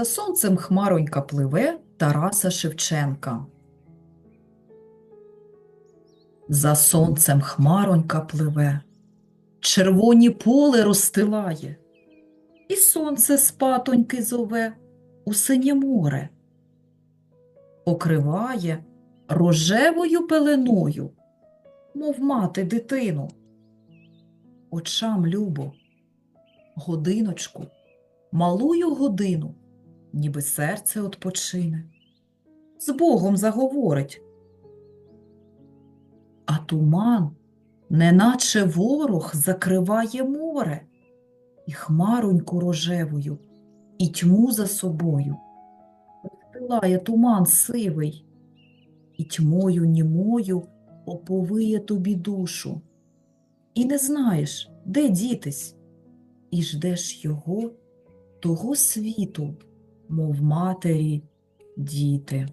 За сонцем хмаронька пливе Тараса Шевченка. За сонцем хмаронька пливе, червоні поле розстилає, і сонце спатоньки зове у синє море, покриває рожевою пеленою, мов мати дитину. Очам любо, годиночку, малую годину, ніби серце odpoczyне, з Богом заговорить. А туман, неначе ворог, закриває море, і хмароньку рожевою, і тьму за собою. Розстилає туман сивий, і тьмою німою оповиє тобі душу. І не знаєш, де дітись, і ждеш його, того світу, мов матері, діти.